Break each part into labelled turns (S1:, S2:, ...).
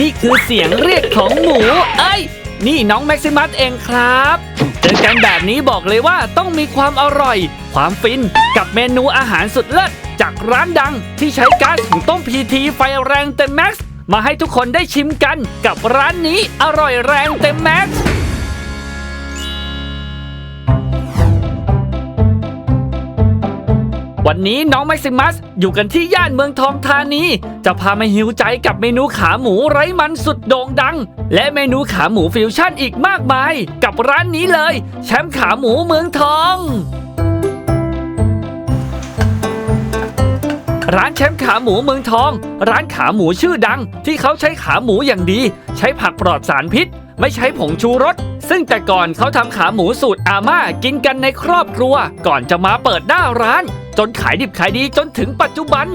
S1: นี่คือเสียงเรียกของหมู เอ้ย นี่น้องแม็กซิมัสเองครับเจอกันแบบนี้บอกเลยว่าต้องมีความอร่อย ความฟินกับเมนูอาหารสุดเลิศจากร้านดังที่ใช้ก๊าซหุงต้มพีทีไฟแรงเต็มแม็กซ์มาให้ทุกคนได้ชิมกันกับร้านนี้อร่อยแรงเต็มแม็กซ์ วันนี้น้องแม็กซิมัสอยู่กันที่ย่านเมืองทองธานี จะพามาหิวใจกับเมนูขาหมูไร้มันสุดโด่งดัง และเมนูขาหมูฟิวชั่นอีกมากมาย กับร้านนี้เลย แชมป์ขาหมูเมืองทอง ร้านแชมป์ขาหมูเมืองทอง ร้านขาหมูชื่อดัง ที่เขาใช้ขาหมูอย่างดี ใช้ผักปลอดสารพิษ ไม่ใช้ผงชูรสซึ่งแต่ก่อนเขาทำขาหมูสูตรอาม่ากินกันในครอบครัว ก่อนจะมาเปิดหน้าร้าน จนขายดิบขายดีจนถึงปัจจุบัน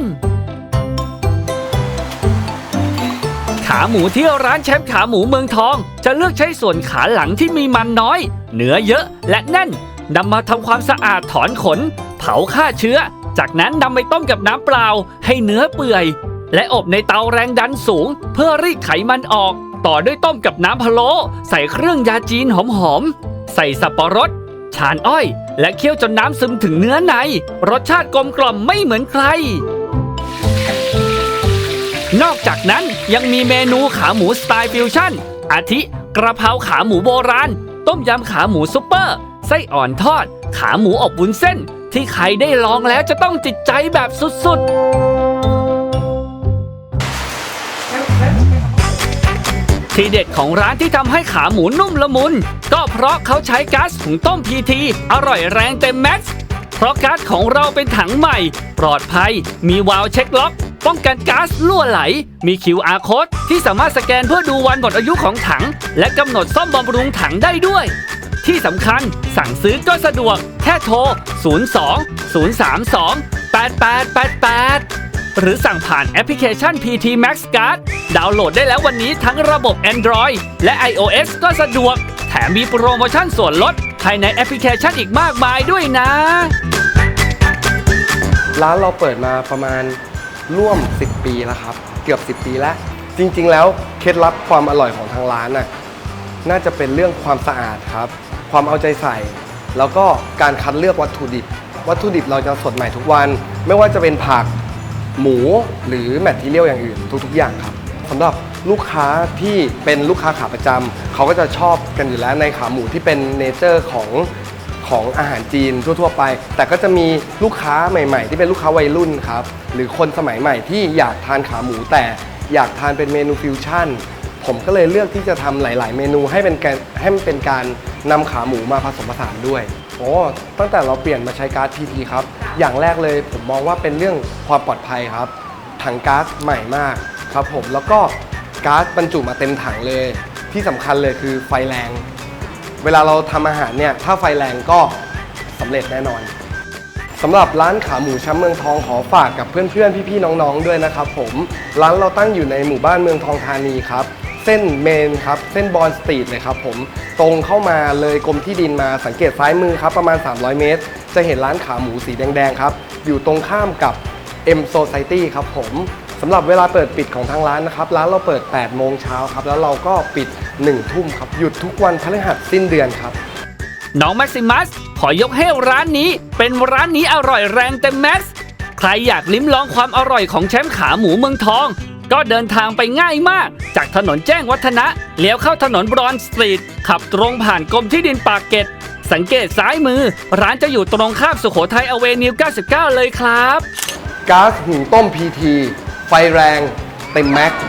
S1: ขาหมูที่ร้านแชมป์ขาหมูเมืองทอง จะเลือกใช้ส่วนขาหลังที่มีมันน้อย เนื้อเยอะและแน่นนำมาทำความสะอาดถอนขน เผาฆ่าเชื้อ จากนั้นนำไปต้มกับน้ำเปล่า ให้เนื้อเปื่อย และอบในเตาแรงดันสูง เพื่อรีดไขมันออก ต่อด้วยต้มกับน้ำพะโล้ใส่เครื่องยาจีนหอมๆใส่สับปะรด ชานอ้อย และเคี่ยวจนน้ำซึมถึงเนื้อใน รสชาติกลมกล่อมไม่เหมือนใคร นอกจากนั้นยังมีเมนูขาหมูสไตล์ฟิวชั่น อาทิ กระเพราขาหมูโบราณ ต้มยำขาหมูซุปเปอร์ ไส้อ่อนทอด ขาหมูอบวุ้นเส้น ที่ใครได้ลองแล้วจะต้องติดใจแบบสุดๆ ทีเด็ดของร้านที่ทำให้ขาหมูนุ่มละมุน ก็เพราะเขาใช้ก๊าซหุงต้มพีทีอร่อยแรงเต็มแม็กซ์เพราะก๊าซของเราเป็นถังใหม่ ปลอดภัย มีวาล์วเช็คล็อก ป้องกันก๊าซรั่วไหล มี QR code ที่สามารถสแกนเพื่อดูวันหมดอายุของถัง และกำหนดซ่อมบำรุงถังได้ด้วย ที่สำคัญสั่งซื้อก็สะดวก แค่โทร 02 032 8888 หรือสั่งผ่านแอปพลิเคชัน PT Max Card ดาวน์โหลดได้แล้ววันนี้ทั้งระบบ Android และ iOS ก็สะดวก แถมมีโปรโมชั่นส่วนลดภายในแอปพลิเคชันอีกมากมายด้วยนะ
S2: ร้านเราเปิดมาประมาณร่วม 10 ปีแล้วครับ เกือบ 10 ปีแล้ว จริงๆ แล้วเคล็ดลับความอร่อยของทางร้านน่ะน่าจะเป็นเรื่องความสะอาดครับ ความเอาใจใส่ แล้วก็การคัดเลือกวัตถุดิบ วัตถุดิบเราจะสดใหม่ทุกวัน ไม่ว่าจะเป็นผัก หมูหรือแมททีเรียลอย่างอื่นทุกๆ อย่างครับสำหรับลูกค้าที่เป็นลูกค้าขาประจำเขาก็จะชอบกันอยู่แล้วในขาหมูที่เป็นเนเจอร์ของของอาหารจีนทั่ว ๆ ไป แต่ก็จะมีลูกค้าใหม่ ๆ ที่เป็นลูกค้าวัยรุ่นครับ หรือคนสมัยใหม่ที่อยากทานขาหมูแต่อยากทานเป็นเมนูฟิวชั่น ผมก็เลยเลือกที่จะทำหลาย ๆ เมนูให้เป็นการให้มันเป็นการนำขาหมูมาผสมผสานด้วย โอ้ตั้งแต่เราเปลี่ยนมาใช้ก๊าซ PT ครับ อย่างแรกเลยผมมองว่าเป็นเรื่องความปลอดภัยครับ ถังก๊าซใหม่มากครับผม แล้วก็ก๊าซบรรจุมาเต็มถังเลย ที่สำคัญเลยคือไฟแรง เวลาเราทำอาหารเนี่ย ถ้าไฟแรงก็สำเร็จแน่นอนสำหรับร้านขาหมูช้ำเมืองทองขอฝากกับเพื่อนๆ พี่ๆ น้องๆ ด้วยนะครับผม ร้านเราตั้งอยู่ในหมู่บ้านเมืองทองธานีครับ เส้นเมนครับเส้นบอลสตรีทเลยครับผมตรงเข้ามาเลยกรมที่ดินมาสังเกตซ้ายมือครับประมาณ 300 เมตร จะเห็นร้านขาหมูสีแดงๆครับอยู่ตรงข้ามกับ M Society ครับผมสำหรับเวลาเปิดปิดของทางร้านนะครับ ร้านเราเปิด 8 โมงเช้าครับ แล้วเราก็ปิด 1 ทุ่มครับ หยุดทุกวันพฤหัสสิ้นเดือนครับ
S1: น้องแม็กซิมัส ขอยกให้ร้านนี้ เป็นร้านนี้อร่อยแรงเต็มแม็กซ์ใครอยากลิ้มลองความอร่อยของแชมป์ขาหมูเมืองทอง ก็เดินทางไปง่ายมาก จากถนนแจ้งวัฒนะเลี้ยวเข้าถนนบรอนสตรีท ขับตรงผ่านกรมที่ดินปากเกร็ดสังเกตซ้ายมือ ร้านจะอยู่ตรงข้ามสุโขทัยอเวนิว 99 เลยครับ
S2: ก๊าซหุงต้มพีที ไฟแรง เต็มแม็กซ์